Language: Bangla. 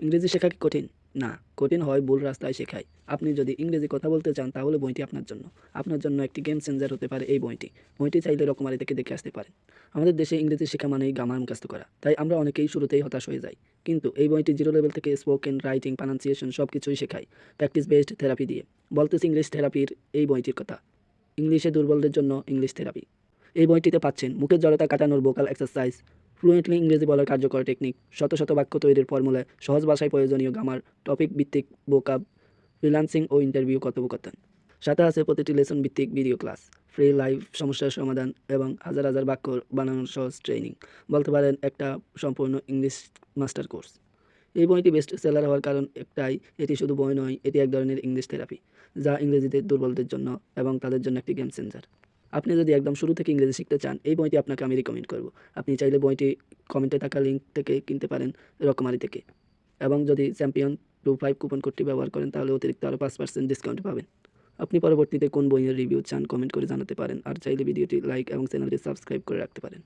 ইংরেজি শেখা কি কঠিন? না, কঠিন হয় ভুল রাস্তায় শেখায় আপনি যদি ইংরেজি কথা বলতে চান, তাহলে বইটি আপনার জন্য। আপনার জন্য একটি গেম চেঞ্জার হতে পারে এই বইটি। বইটি চাইলে রকমারি থেকে দেখে আসতে পারেন। আমাদের দেশে ইংরেজি শেখা মানেই গামার মুখস্থ করা। তাই আমরা অনেকেই শুরুতেই হতাশ হয়ে যাই। কিন্তু এই বইটি জিরো লেভেল থেকে স্পোকেন রাইটিং প্রনাউন্সিয়েশন সব কিছুই শেখায়। প্র্যাকটিস বেসড থেরাপি দিয়ে। বলতেছি ইংলিশ থেরাপির এই বইটির কথা। ইংলিশে দুর্বলদের জন্য ইংলিশ থেরাপি এই বইটিতে পাচ্ছেন মুখের জড়তা কাটানোর ভোকাল এক্সারসাইজ ফ্লুয়েন্টলি ইংরেজি বলার কার্যকর টেকনিক শত শত বাক্য তৈরির ফর্মুলায় সহজ ভাষায় প্রয়োজনীয় গ্রামার টপিক ভিত্তিক বোকাব ফ্রিলান্সিং ও ইন্টারভিউ কথোপকথন। সাথে আছে প্রতিটি লেসন ভিত্তিক ভিডিও ক্লাস ফ্রি লাইভ সমস্যার সমাধান এবং হাজার হাজার বাক্য বানানোর সহজ ট্রেনিং বলতে পারেন একটা সম্পূর্ণ ইংলিশ মাস্টার কোর্স এই বইটি বেস্ট সেলার হওয়ার কারণ একটাই, এটি শুধু বই নয়, এটি এক ধরনের ইংলিশ থেরাপি যা ইংরেজিতে দুর্বলদের জন্য এবং তাদের জন্য একটি গেম চেঞ্জার আপনি যদি একদম শুরু থেকে ইংরেজি শিখতে চান, এই বইটি আপনাকে আমি রিকমেন্ড করব। আপনি চাইলে বইটি কমেন্টে থাকা লিঙ্ক থেকে কিনতে পারেন, রকমারি থেকে। এবং যদি চ্যাম্পিয়ন টু ফাইভ কুপন কোডটি ব্যবহার করেন, তাহলে অতিরিক্ত আরও পাঁচ পার্সেন্ট ডিসকাউন্ট পাবেন। আপনি পরবর্তীতে কোন বইয়ের রিভিউ চান কমেন্ট করে জানাতে পারেন। আর চাইলে ভিডিওটি লাইক এবং চ্যানেলটি সাবস্ক্রাইব করে রাখতে পারেন।